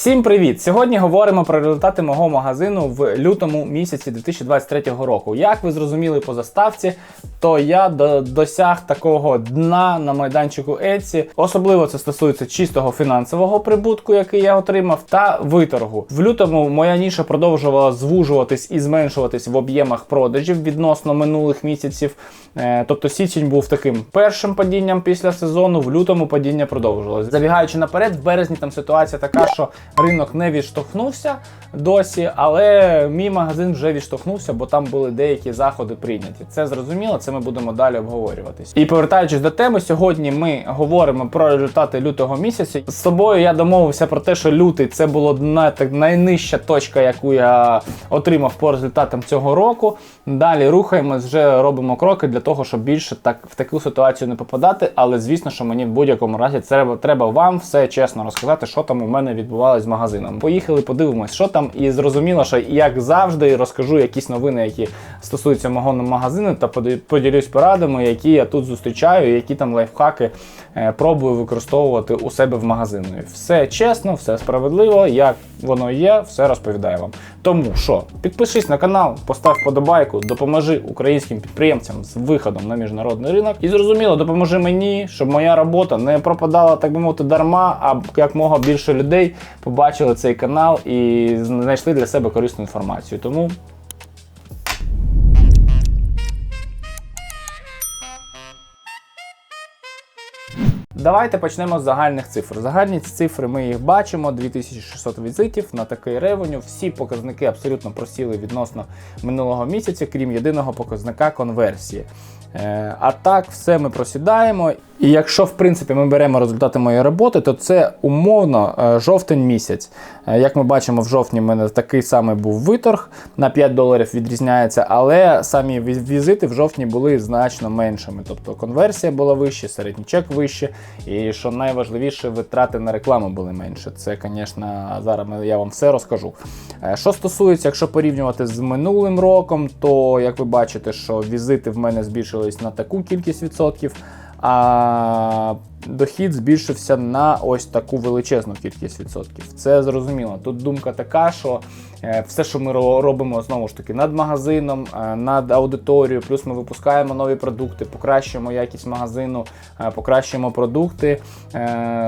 Всім привіт! Сьогодні говоримо про результати мого магазину в лютому місяці 2023 року. Як ви зрозуміли по заставці, то я до- досяг такого дна на майданчику Etsy. Особливо це стосується чистого фінансового прибутку, який я отримав, та виторгу. В лютому моя ніша продовжувала звужуватись і зменшуватись в об'ємах продажів відносно минулих місяців. Е, Тобто січень був таким першим падінням після сезону, в лютому падіння продовжилось. Забігаючи наперед, в березні там ситуація така, що ринок не відштовхнувся досі, але мій магазин вже відштовхнувся, бо там були деякі заходи прийняті. Це зрозуміло, це ми будемо далі обговорюватись. І повертаючись до теми, сьогодні ми говоримо про результати лютого місяця. З собою я домовився про те, що лютий це було так, найнижча точка, яку я отримав по результатам цього року. Далі рухаємось, вже робимо кроки для того, щоб більше так в таку ситуацію не попадати. Але звісно, що мені в будь-якому разі треба, треба вам все чесно розказати, що там у мене відбувалось з магазином. Поїхали, подивимось, що там, і зрозуміло, що як завжди розкажу якісь новини, які стосуються мого магазину, та поділюсь порадами, які я тут зустрічаю, які там лайфхаки е, пробую використовувати у себе в магазині. Все чесно, все справедливо, як воно є, все розповідаю вам. Тому що підпишись на канал, постав подобайку, допоможи українським підприємцям з виходом на міжнародний ринок. І зрозуміло, допоможи мені, щоб моя робота не пропадала, так би мовити, дарма, а як мога більше людей побачили цей канал і знайшли для себе корисну інформацію. Тому Давайте почнемо з загальних цифр. Загальні цифри ми їх бачимо: 2600 візитів на такий ревеню. Всі показники абсолютно просіли відносно минулого місяця, крім єдиного показника конверсії. Е, А так, все ми просідаємо. І якщо в принципі ми беремо результати моєї роботи, то це умовно е, жовтень місяць. Е, Як ми бачимо, в жовтні в мене такий самий був виторг на 5 доларів відрізняється, але самі візити в жовтні були значно меншими. Тобто конверсія була вища, середній чек вище, і що найважливіше, витрати на рекламу були менше. Це, звісно, зараз я вам все розкажу. Е, Що стосується, якщо порівнювати з минулим роком, то як ви бачите, що візити в мене збільшились на таку кількість відсотків. А дохід збільшився на ось таку величезну кількість відсотків. Це зрозуміло. Тут думка така, що е, все, що ми робимо знову ж таки над магазином, е, над аудиторією, плюс ми випускаємо нові продукти, покращуємо якість магазину, е, покращуємо продукти,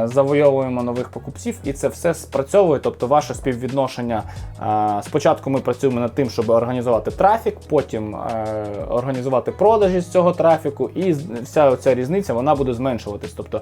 завойовуємо нових покупців, і це все спрацьовує. Тобто, ваше співвідношення. Спочатку ми працюємо над тим, щоб організувати трафік, потім організувати продажі з цього трафіку, і вся ця різниця вона буде зменшуватись. Тобто,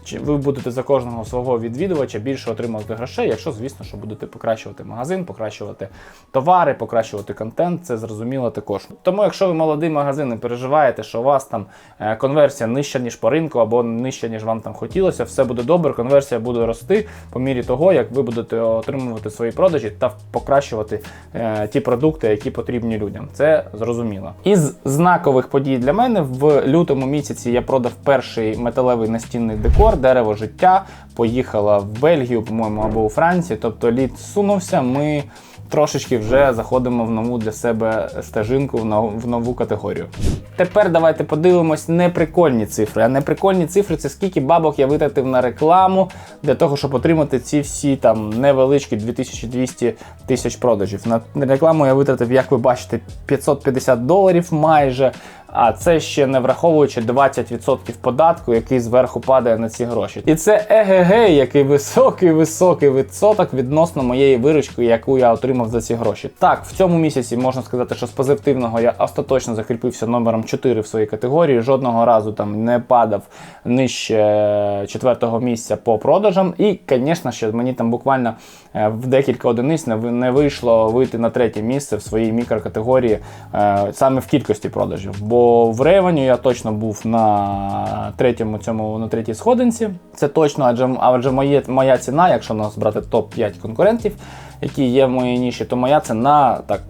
чи ви будете за кожного свого відвідувача більше отримувати грошей, якщо, звісно, що будете покращувати магазин, покращувати товари, покращувати контент, це зрозуміло також. Тому, якщо ви молодий магазин і переживаєте, що у вас там е, конверсія нижча, ніж по ринку, або нижча, ніж вам там хотілося, все буде добре, конверсія буде рости по мірі того, як ви будете отримувати свої продажі та покращувати е, ті продукти, які потрібні людям. Це зрозуміло. Із знакових подій для мене в лютому місяці я продав перший металевий настінний декор, дерево життя. Поїхала в Бельгію, по-моєму, або у Франції. Тобто лід сунувся. Ми трошечки вже заходимо в нову для себе стежинку, в нову категорію. Тепер давайте подивимось неприкольні цифри. А неприкольні цифри це скільки бабок я витратив на рекламу для того, щоб отримати ці всі там невеличкі 2200 тисяч продажів. На рекламу я витратив, як ви бачите, 550 доларів майже. А це ще не враховуючи 20% податку, який зверху падає на ці гроші. І це ЕГГ, який високий, високий відсоток відносно моєї виручки, яку я отримав за ці гроші. Так, в цьому місяці можна сказати, що з позитивного я остаточно закріпився номером 4 в своїй категорії. Жодного разу там не падав нижче четвертого місця по продажам. І, звісно, ще мені там буквально в декілька одиниць не не вийшло вийти на третє місце в своїй мікрокатегорії е, саме в кількості продажів. Бо в ревеню я точно був на третьому цьому на третій сходинці. Це точно, адже адже моє, моя ціна, якщо нас брати топ 5 конкурентів, які є в моїй ніші, то моя ціна так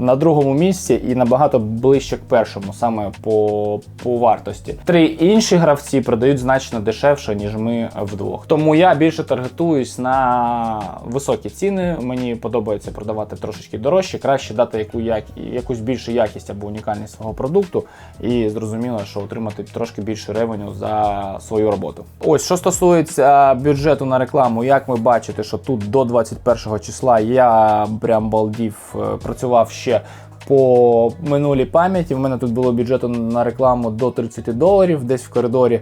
на другому місці і набагато ближче к першому, саме по, по вартості. Три інші гравці продають значно дешевше, ніж ми вдвох. Тому я більше таргетуюсь на високі ціни. Мені подобається продавати трошечки дорожче, краще дати яку як, якусь більшу якість або унікальність свого продукту, і зрозуміло, що отримати трошки більше ревеню за свою роботу. Ось що стосується бюджету на рекламу, як ви бачите, що тут до 21 числа я прям балдів е, працював ще. По минулій пам'яті. В мене тут було бюджету на рекламу до 30 доларів, десь в коридорі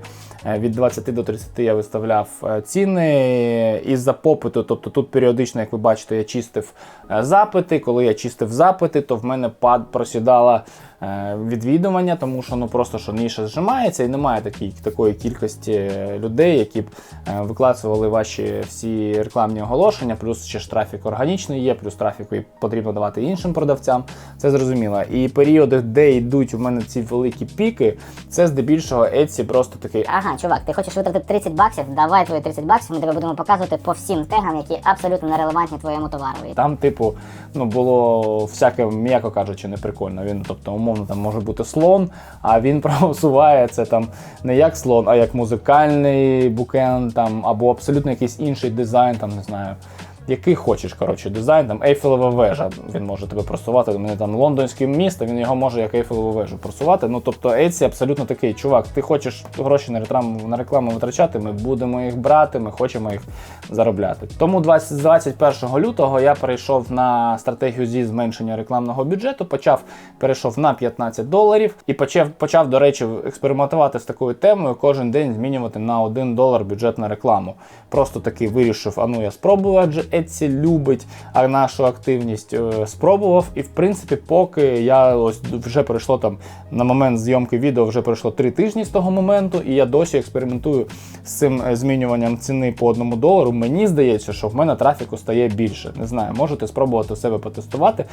від 20 до 30 я виставляв е, ціни із-за попиту. Тобто тут періодично, як ви бачите, я чистив е, запити. Коли я чистив запити, то в мене пад просідала е, відвідування, тому що ну просто що ніша зжимається і немає такої, такої кількості людей, які б е, виклацували ваші всі рекламні оголошення, плюс ще ж трафік органічний є, плюс трафіку потрібно давати іншим продавцям. Це зрозуміло. І періоди, де йдуть у мене ці великі піки, це здебільшого Etsy просто такий. Ага, чувак, ти хочеш витратити 30 баксів? Давай твої 30 баксів, ми тебе будемо показувати по всім тегам, які абсолютно нерелевантні твоєму товарові. Там, типу, ну було всяке, м'яко кажучи, неприкольно. Він, тобто, умовно, там може бути слон, а він проголосуває це там не як слон, а як музикальний букен, там, або абсолютно якийсь інший дизайн, там не знаю. Який хочеш, коротше, дизайн, там Ейфелева вежа, він може тебе просувати. У мене там лондонське місто, він його може як Ейфелеву вежу просувати. Ну тобто Etsy абсолютно такий, чувак, ти хочеш гроші на рекламу, на рекламу витрачати, ми будемо їх брати, ми хочемо їх заробляти. Тому 20, з 21 лютого я перейшов на стратегію зі зменшення рекламного бюджету, почав перейшов на 15 доларів і почав, почав, до речі, експериментувати з такою темою, кожен день змінювати на 1 долар бюджет на рекламу. Просто таки вирішив, а ну я спробую, адже Etsy любить нашу активність. е, Спробував, і в принципі, поки я ось вже пройшло там на момент зйомки відео, вже пройшло 3 тижні з того моменту, і я досі експериментую з цим е, змінюванням ціни по одному долару. Мені здається, що в мене трафіку стає більше. Не знаю, можете спробувати себе потестувати.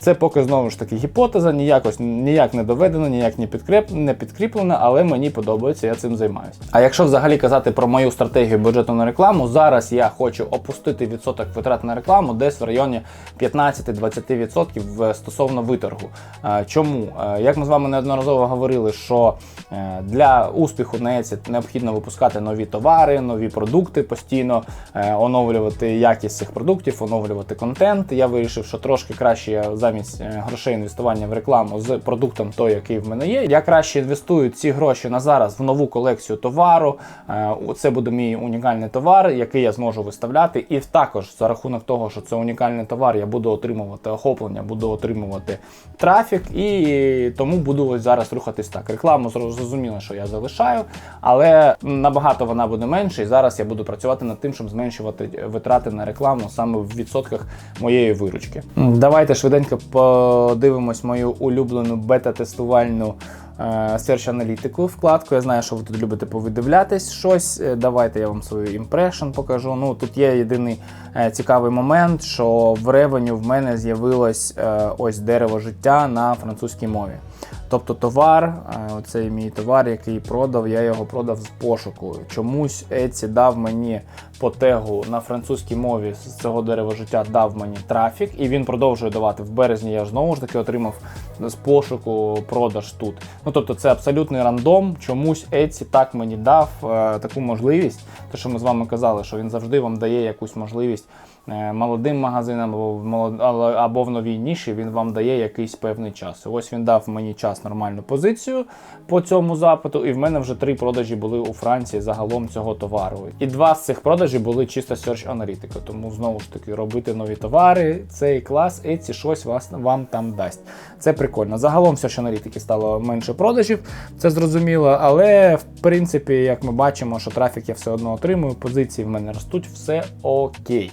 Це поки знову ж таки гіпотеза, ніякось ніяк не доведено, ніяк не підкреп, не підкріплено, але мені подобається, я цим займаюся. А якщо взагалі казати про мою стратегію бюджету на рекламу, зараз я хочу опустити відсоток витрат на рекламу десь в районі 15-20% стосовно виторгу. Е, Чому? Е, Як ми з вами неодноразово говорили, що е, для успіху на Etsy необхідно випускати нові товари, нові продукти постійно, е, оновлювати якість цих продуктів, оновлювати контент. Я вирішив, що трошки краще я замість е, грошей інвестування в рекламу з продуктом той, який в мене є. Я краще інвестую ці гроші на зараз в нову колекцію товару. Е, Це буде мій унікальний товар, який я зможу виставляти. І також за рахунок того, що це унікальний товар, я буду отримувати охоплення, буду отримувати трафік, і тому буду ось зараз рухатись так. Рекламу зрозуміло, що я залишаю, але набагато вона буде менше. І зараз я буду працювати над тим, щоб зменшувати витрати на рекламу саме в відсотках моєї виручки. Давайте швиденько подивимось мою улюблену бета-тестувальну Search аналітику вкладку. Я знаю, що ви тут любите повидивлятись щось. Е, Давайте я вам свою імпрешн покажу. Ну тут є єдиний е, цікавий момент, що в ревеню в мене з'явилось е, ось дерево життя на французькій мові. Тобто товар, е, оцей мій товар, який продав, я його продав з пошуку. Чомусь Etsy дав мені по тегу на французькій мові з цього дерева життя дав мені трафік, і він продовжує давати. В березні я знову ж таки отримав з пошуку продаж тут. Ну тобто це абсолютний рандом. Чомусь Etsy так мені дав е, таку можливість. Те, що ми з вами казали, що він завжди вам дає якусь можливість молодим магазинам або в новій ніші він вам дає якийсь певний час. Ось він дав мені час нормальну позицію по цьому запиту, і в мене вже три продажі були у Франції загалом цього товару. І два з цих продажів були чисто Search аналітика. Тому знову ж таки робити нові товари, цей клас Etsy щось вас вам там дасть. Це прикольно. Загалом Search аналітики стало менше продажів, це зрозуміло, але в принципі, як ми бачимо, що трафік я все одно отримую, позиції в мене ростуть, все окей.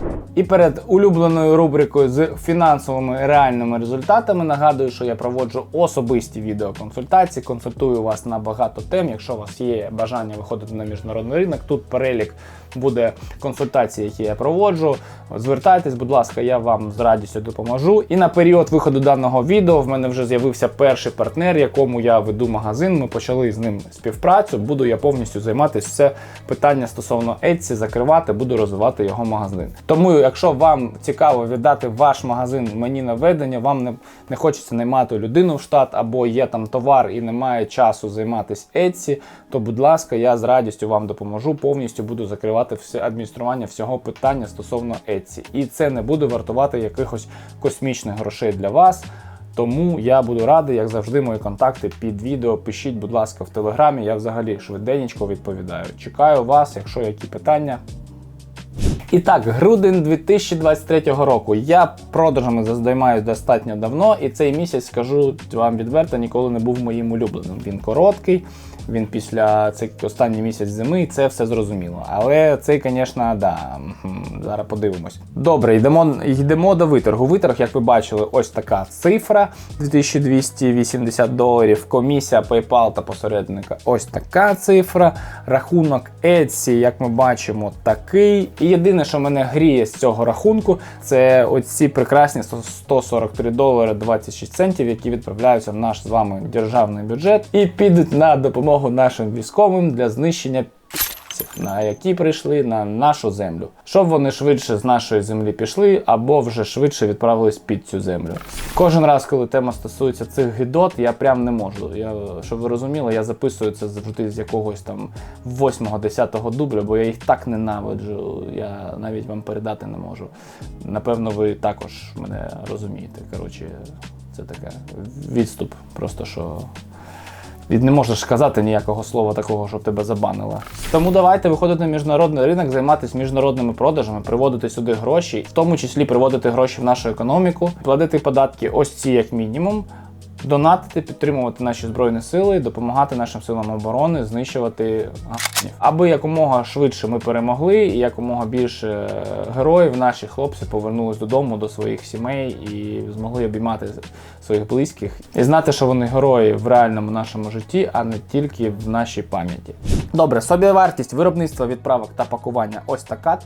you І перед улюбленою рубрикою з фінансовими реальними результатами нагадую, що я проводжу особисті відеоконсультації, консультую вас на багато тем. Якщо у вас є бажання виходити на міжнародний ринок, тут перелік буде консультацій, які я проводжу. Звертайтесь, будь ласка, я вам з радістю допоможу. І на період виходу даного відео в мене вже з'явився перший партнер, якому я веду магазин. Ми почали з ним співпрацю. Буду я повністю займатися все питання стосовно Etsy, закривати, буду розвивати його магазин. Тому, якщо вам цікаво віддати ваш магазин мені на ведення, вам не, не хочеться наймати людину в штат, або є там товар і немає часу займатися Etsy, то будь ласка, я з радістю вам допоможу. Повністю буду закривати все адміністрування всього питання стосовно Etsy. І це не буде вартувати якихось космічних грошей для вас. Тому я буду радий, як завжди, мої контакти під відео. Пишіть, будь ласка, в телеграмі. Я взагалі швиденько відповідаю. Чекаю вас, якщо які питання. І так, грудень 2023 року. Я продажами займаюся достатньо давно, і цей місяць скажу вам відверто, ніколи не був моїм улюбленим. Він короткий, він після цей останній місяць зими, це все зрозуміло. Але цей, звісно, да. Зараз подивимось. Добре, йдемо, йдемо до виторгу. Виторг, як ви бачили, ось така цифра 2280 доларів. Комісія PayPal та посередника ось така цифра. Рахунок Etsy, як ми бачимо, такий. І єдине, що мене гріє з цього рахунку, це оці прекрасні 143 долари 26 центів, які відправляються в наш з вами державний бюджет і підуть на допомогу нашим військовим для знищення на які прийшли на нашу землю, щоб вони швидше з нашої землі пішли, або вже швидше відправились під цю землю. Кожен раз, коли тема стосується цих гідот, я прям не можу. Я, щоб ви розуміли, я записую це завжди з якогось там 8-10 дубля, бо я їх так ненавиджу. Я навіть вам передати не можу. Напевно, ви також мене розумієте. Коротше, це таке відступ, просто що. Не можеш сказати ніякого слова такого, щоб тебе забанили. Тому давайте виходити на міжнародний ринок, займатися міжнародними продажами, приводити сюди гроші, в тому числі приводити гроші в нашу економіку, платити податки ось ці як мінімум. Донатити, підтримувати наші збройні сили, допомагати нашим силам оборони знищувати аби якомога швидше ми перемогли, і якомога більше е, героїв, наші хлопці повернулись додому до своїх сімей і змогли обіймати своїх близьких і знати, що вони герої в реальному нашому житті, а не тільки в нашій пам'яті. Добре, собівартість виробництва відправок та пакування ось така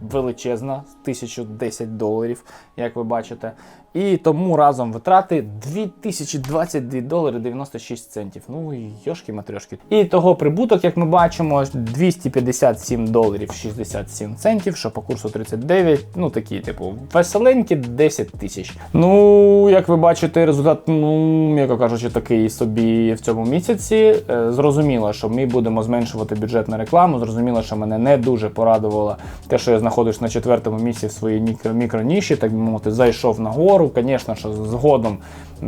величезна, 1010 доларів, як ви бачите. І тому разом витрати 2022 долари 96 центів. Ну йошки матрьошки. І того прибуток, як ми бачимо, 257 доларів 67 центів, що по курсу 39. Ну такі, типу, веселенькі 10 тисяч. Ну, як ви бачите, результат, ну, м'яко кажучи, такий собі в цьому місяці. Е, Зрозуміло, що ми будемо зменшувати бюджет на рекламу. Зрозуміло, що мене не дуже порадувало те, що я знаходжусь на четвертому місці в своїй мікро- мікроніші, так би мовити, зайшов нагору. Звісно, що згодом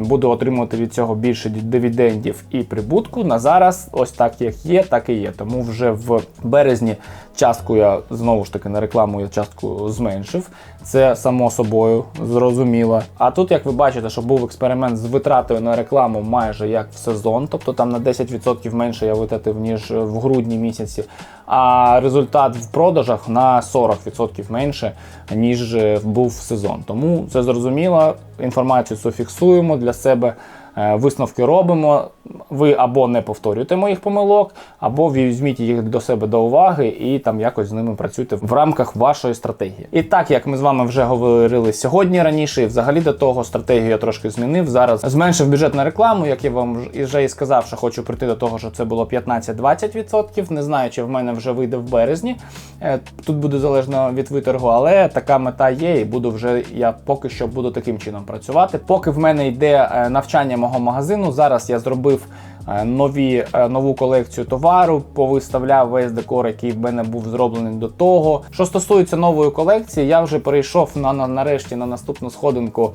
буду отримувати від цього більше дивідендів і прибутку. На зараз ось так як є, так і є. Тому вже в березні частку я знову ж таки на рекламу я частку зменшив. Це само собою зрозуміло. А тут, як ви бачите, що був експеримент з витратою на рекламу майже як в сезон, тобто там на 10% менше я витратив, ніж в грудні місяці. А результат в продажах на 40% менше, ніж е, був в сезон. Тому це зрозуміло. Інформацію цю фіксуємо для себе. е, Висновки робимо. Ви або не повторюєте моїх помилок, або візьміть їх до себе до уваги і там якось з ними працюйте в рамках вашої стратегії. І так як ми з вами вже говорили сьогодні раніше, і взагалі до того стратегію я трошки змінив. Зараз зменшив бюджет на рекламу, як я вам вже і сказав, що хочу прийти до того, що це було 15-20%. Не знаю, чи в мене вже вийде в березні. Е, Тут буде залежно від виторгу, але така мета є, і буду вже я поки що буду таким чином працювати. Поки в мене йде е, навчання мого магазину, зараз я зробив. Е, Нові е, нову колекцію товару повиставляв весь декор, який в мене був зроблений до того. Що стосується нової колекції, я вже перейшов на, на нарешті на наступну сходинку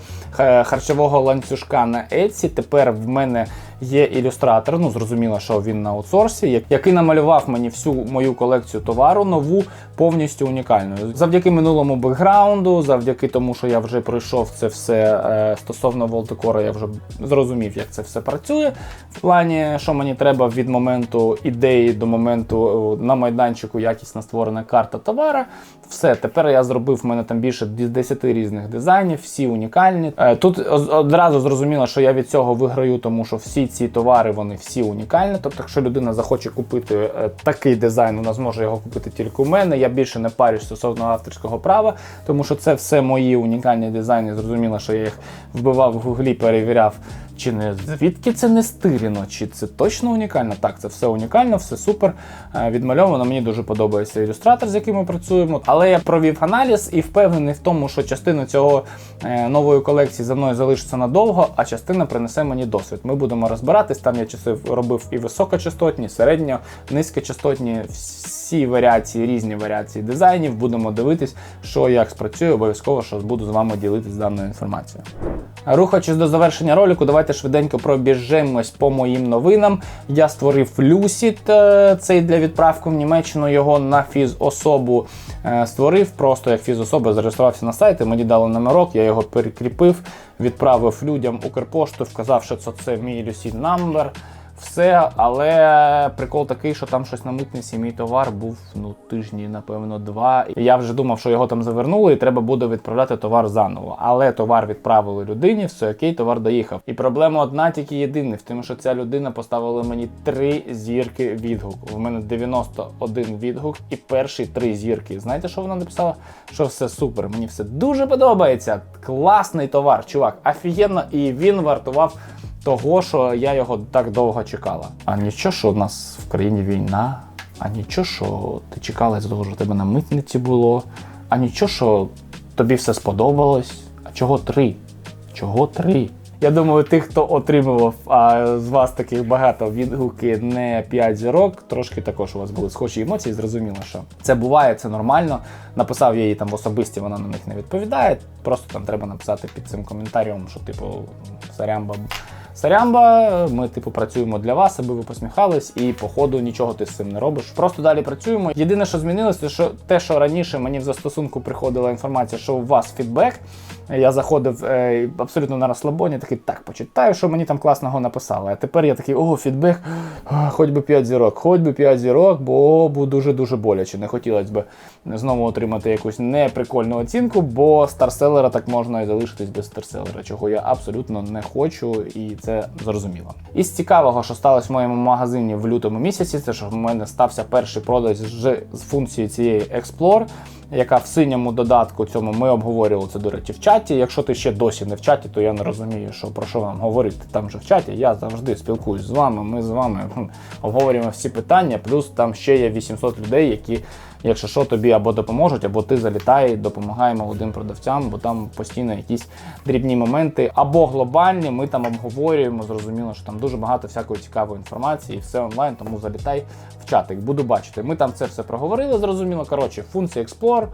харчового ланцюжка на Etsy. Тепер в мене є ілюстратор. Ну зрозуміло, що він на аутсорсі, який намалював мені всю мою колекцію товару, нову повністю унікальну. Завдяки минулому бекграунду, завдяки тому, що я вже пройшов це все е, стосовно Волтекора, я вже зрозумів, як це все працює. В плані, що мені треба від моменту ідеї до моменту е, на майданчику якісно створена карта товара. Все, тепер я зробив в мене там більше 10 різних дизайнів, всі унікальні. Е, Тут одразу зрозуміло, що я від цього виграю, тому що всі ці товари вони всі унікальні. Тобто, якщо людина захоче купити е, такий дизайн, вона зможе його купити тільки у мене. Я більше не парюсь стосовно авторського права, тому що це все мої унікальні дизайни. Зрозуміло, що я їх вбивав в гуглі, перевіряв. Чи не звідки це не стирено, чи це точно унікально? Так, це все унікально, все супер. е, Відмальовано. Мені дуже подобається ілюстратор, з яким ми працюємо. Але Але я провів аналіз і впевнений в тому, що частина цього е, нової колекції за мною залишиться надовго, а частина принесе мені досвід. Ми будемо розбиратись. Там я часи робив і високочастотні, середньо, низькочастотні, всі варіації, різні варіації дизайнів. Будемо дивитись, що як спрацює. Обов'язково що буду з вами ділитись даною інформацією. Рухаючись до завершення ролику, давайте швиденько пробіжемось по моїм новинам. Я створив Lucid, е, цей для відправки в Німеччину його на фізособу створив. Просто як фізособа зареєструвався на сайті, мені дали номерок, я його перекріпив, відправив людям Укрпошту, вказав, що це, мій Lucid number. Все, але прикол такий, що там щось на митниці, мій товар був ну тижні, напевно, два. Я вже думав, що його там завернули, і треба буде відправляти товар заново. Але товар відправили людині, все окей, товар доїхав. І проблема одна тільки єдина, в тому, що ця людина поставила мені три зірки відгуку. У мене 91 відгук і перші три зірки. Знаєте, що вона написала? Що все супер, мені все дуже подобається. Класний товар, чувак, офігенно, і він вартував того, що я його так довго чекала. А нічого, що в нас в країні війна, а нічого, що ти чекала з того, що тебе на митниці було, а нічого, що тобі все сподобалось. А чого три? Чого три? Я думаю, тих, хто отримував а з вас таких багато відгуки не 5 зірок, трошки також у вас були схожі емоції. Зрозуміло, що це буває, це нормально. Написав я їй там особисті, вона на них не відповідає. Просто там треба написати під цим коментарем, що типу сарямба. Сарямба, ми типу працюємо для вас, аби ви посміхались, і по ходу нічого ти з цим не робиш. Просто далі працюємо. Єдине, що змінилося, що те, що раніше мені в застосунку приходила інформація, що у вас фідбек. Я заходив е, абсолютно на розслабоні, такий так почитаю, що мені там класного написали. А тепер я такий, о, фідбек, хоч би 5 зірок, хоч би 5 зірок, бо дуже-дуже боляче. Не хотілося б знову отримати якусь неприкольну оцінку, бо старселера так можна і залишитись без старселера, чого я абсолютно не хочу, і це зрозуміло. Із цікавого, що сталося в моєму магазині в лютому місяці, це що в мене стався перший продаж з функції цієї Explore яка в синьому додатку цьому ми обговорювали це, до речі, в чаті. Якщо ти ще досі не в чаті, то я не розумію, що про що вам говорити там же в чаті. Я завжди спілкуюсь з вами. Ми з вами обговорюємо всі питання. Плюс там ще є 800 людей, які, якщо що, тобі або допоможуть, або ти залітай, допомагай молодим продавцям, бо там постійно якісь дрібні моменти або глобальні. Ми там обговорюємо. Зрозуміло, що там дуже багато всякої цікавої інформації, все онлайн, тому залітай в чатик. Буду бачити. Ми там це все проговорили. Зрозуміло. Коротше, функція Explore,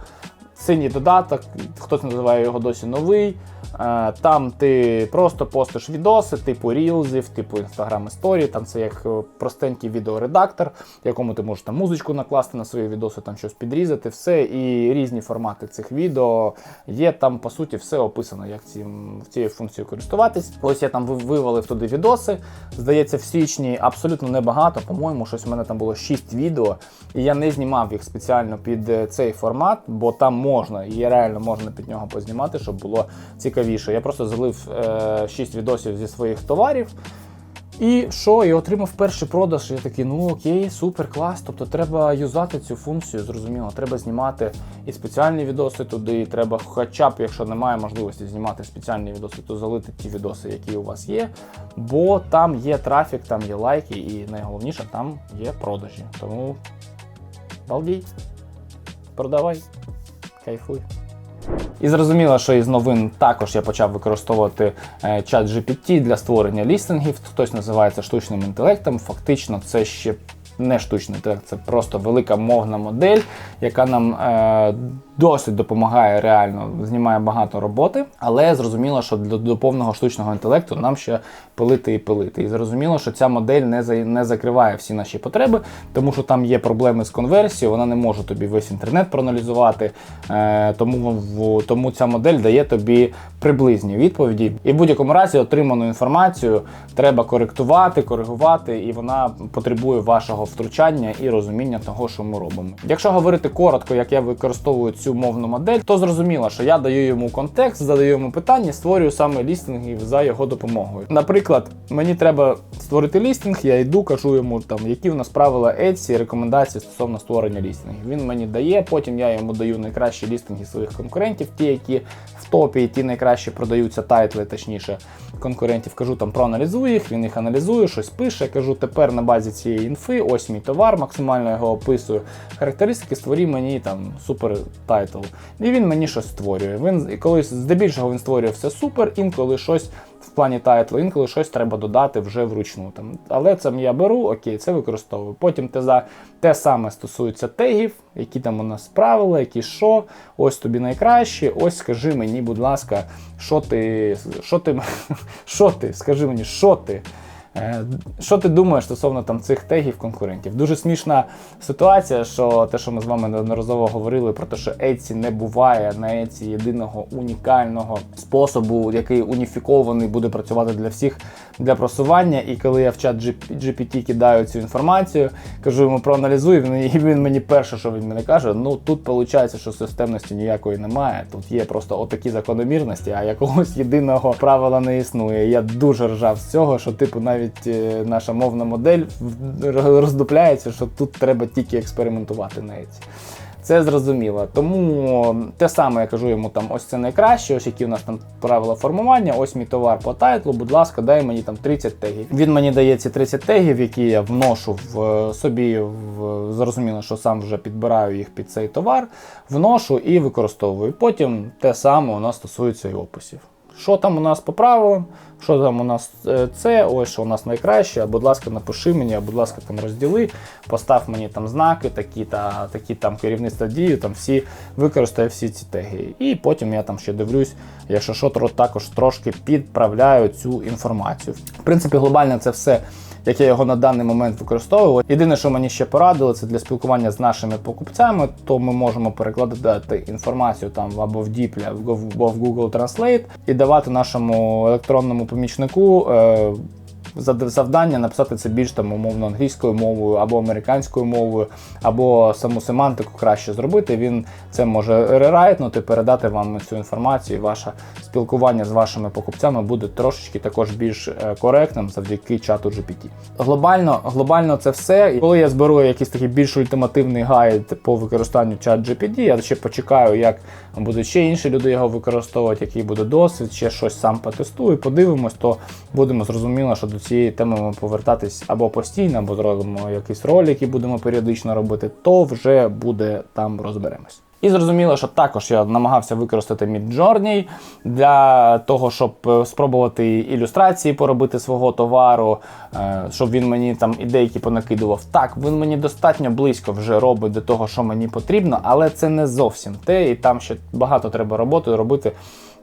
синій додаток, хтось називає його досі новий. Е, Там ти просто постиш відоси, типу рілзів, типу Instagram Story, Там це як е, простенький відеоредактор, якому ти можеш там музичку накласти на свої відоси, там щось підрізати, все. І різні формати цих відео є. Там, по суті, все описано, як цим, цією функцією користуватись. Ось я там вивалив туди відоси. Здається, в січні абсолютно небагато. По-моєму, щось в мене там було 6 відео, і я не знімав їх спеціально під е, цей формат, бо там можна і реально можна під нього познімати, щоб було цікавіше. Я просто залив е, 6 відосів зі своїх товарів. І що, і отримав перший продаж. Я такий, ну окей, супер, клас. Тобто треба юзати цю функцію, зрозуміло. Треба знімати і спеціальні відоси туди. і Треба, хоча б, якщо немає можливості знімати спеціальні відоси, то залити ті відоси, які у вас є. Бо там є трафік, там є лайки, і найголовніше, там є продажі. Тому балдій, продавай, кайфуй. І зрозуміло, що із новин також я почав використовувати е, чат GPT для створення лістингів. Хтось називає це штучним інтелектом. Фактично, це ще не штучний інтелект, це просто велика мовна модель, яка нам е, досить допомагає реально, знімає багато роботи. Але зрозуміло, що для до повного штучного інтелекту нам ще пилити і пилити. І зрозуміло, що ця модель не за, не закриває всі наші потреби, тому що там є проблеми з конверсією, вона не може тобі весь інтернет проаналізувати. Е, тому, в, тому ця модель дає тобі приблизні відповіді. І в будь-якому разі отриману інформацію треба коректувати, коригувати, і вона потребує вашого втручання і розуміння того, що ми робимо. Якщо говорити коротко, як я використовую цю мовну модель, то зрозуміло, що я даю йому контекст, задаю йому питання, створюю саме лістинги за його допомогою. Наприклад, мені треба створити лістинг, я йду, кажу йому там, які в нас правила Etsy, рекомендації стосовно створення лістингів. Він мені дає, потім я йому даю найкращі лістинги своїх конкурентів, ті, які в топі, і ті найкраще продаються тайтли, точніше, конкурентів. Кажу там проаналізую їх, він їх аналізує, щось пише. Кажу, тепер на базі цієї інфи, ось мій товар, максимально його описую. Характеристики створі мені там супер тайтл тайтл, і він мені щось створює. Він колись здебільшого він створює все супер, інколи щось в плані тайтлу, інколи щось треба додати вже вручну. Там. Але це я беру, окей, це використовую. Потім те, те саме стосується тегів, які там у нас правила, які що. Ось тобі найкраще. Ось скажи мені, будь ласка, що ти, що ти, що ти, скажи мені, що ти. Е, Що ти думаєш стосовно там цих тегів конкурентів? Дуже смішна ситуація, що те, що ми з вами неодноразово говорили про те, що Etsy не буває на Etsy єдиного унікального способу, який уніфікований буде працювати для всіх для просування. І коли я в чат GPT кидаю цю інформацію, кажу йому проаналізуй, і він мені перше, що він мені каже, ну тут виходить, що системності ніякої немає. Тут є просто отакі закономірності, а якогось єдиного правила не існує. Я дуже ржав з цього, що типу навіть е, наша мовна модель роздупляється, що тут треба тільки експериментувати на Це зрозуміло. Тому те саме я кажу йому там, ось це найкраще, ось які у нас там правила формування, ось мій товар по тайтлу, будь ласка, дай мені там 30 тегів. Він мені дає ці 30 тегів, які я вношу в е, собі, в зрозуміло, що сам вже підбираю їх під цей товар, вношу і використовую. Потім те саме у нас стосується і описів. Що там у нас по правилам, що там у нас е, це, ось що у нас найкраще, будь ласка, напиши мені, а будь ласка, там розділи, постав мені там знаки, такі та такі там керівництва дії, там всі використаю всі ці теги. І потім я там ще дивлюсь, якщо що, також трошки підправляю цю інформацію. В принципі, глобально це все як я його на даний момент використовую. Єдине, що мені ще порадили, це для спілкування з нашими покупцями, то ми можемо перекладати інформацію там або в Діпля, або в Google Translate і давати нашому електронному помічнику. Е, завдання написати це більш там умовно англійською мовою або американською мовою, або саму семантику краще зробити. Він це може рерайтнути, передати вам цю інформацію. Ваше спілкування з вашими покупцями буде трошечки також більш е, коректним завдяки чату GPT. Глобально, глобально це все. І Коли я зберу якийсь такий більш ультимативний гайд по використанню чат GPT, я ще почекаю, як будуть ще інші люди його використовувати, який буде досвід, ще щось сам потестую, подивимось, то будемо зрозуміло, що до цієї теми ми повертатись або постійно, або зробимо якийсь ролик, який будемо періодично робити, то вже буде там розберемось. І зрозуміло, що також я намагався використати Midjourney для того, щоб е, спробувати ілюстрації поробити свого товару, е, щоб він мені там ідейки понакидував. Так, він мені достатньо близько вже робить до того, що мені потрібно, але це не зовсім те, і там ще багато треба роботи робити.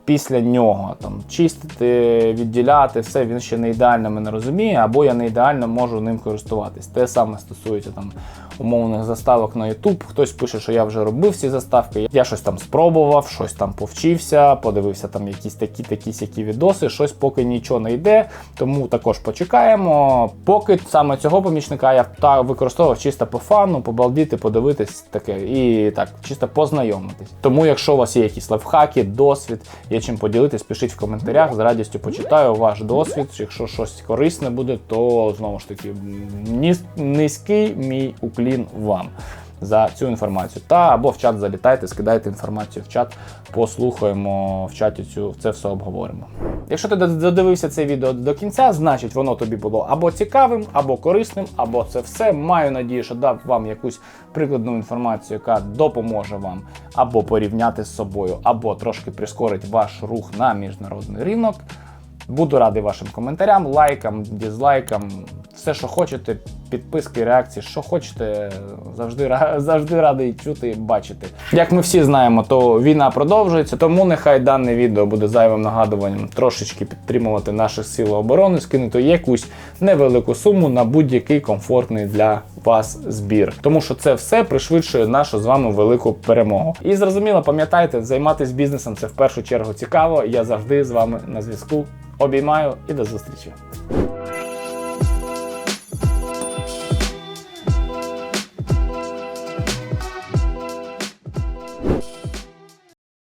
Після нього там чистити, відділяти все, він ще не ідеально мене розуміє, або я не ідеально можу ним користуватись. Те саме стосується там умовних заставок на YouTube. Хтось пише, що я вже робив ці заставки. Я щось там спробував, щось там повчився, подивився там якісь такі такі сякі відоси, щось поки нічого не йде. Тому також почекаємо. Поки саме цього помічника я та використовував чисто по фану, побалдіти, подивитись таке і так, чисто познайомитись. Тому, якщо у вас є якісь лайфхаки, досвід, є чим поділитись, пишіть в коментарях. З радістю почитаю ваш досвід. Якщо щось корисне буде, то знову ж таки низький мій уклін вам. За цю інформацію. Та або в чат залітайте, скидайте інформацію в чат, послухаємо в чаті цю це все обговоримо. Якщо ти додивився це відео до кінця, значить воно тобі було або цікавим, або корисним, або це все. Маю надію, що дав вам якусь прикладну інформацію, яка допоможе вам або порівняти з собою, або трошки прискорить ваш рух на міжнародний ринок. Буду радий вашим коментарям, лайкам, дізлайкам, все, що хочете, підписки, реакції, що хочете, завжди, завжди радий чути і бачити. Як ми всі знаємо, то війна продовжується, тому нехай дане відео буде зайвим нагадуванням трошечки підтримувати наші сили оборони, скинути якусь невелику суму на будь-який комфортний для вас збір. Тому що це все пришвидшує нашу з вами велику перемогу. І зрозуміло, пам'ятайте, займатися бізнесом це в першу чергу цікаво. Я завжди з вами на зв'язку. Обіймаю і до зустрічі.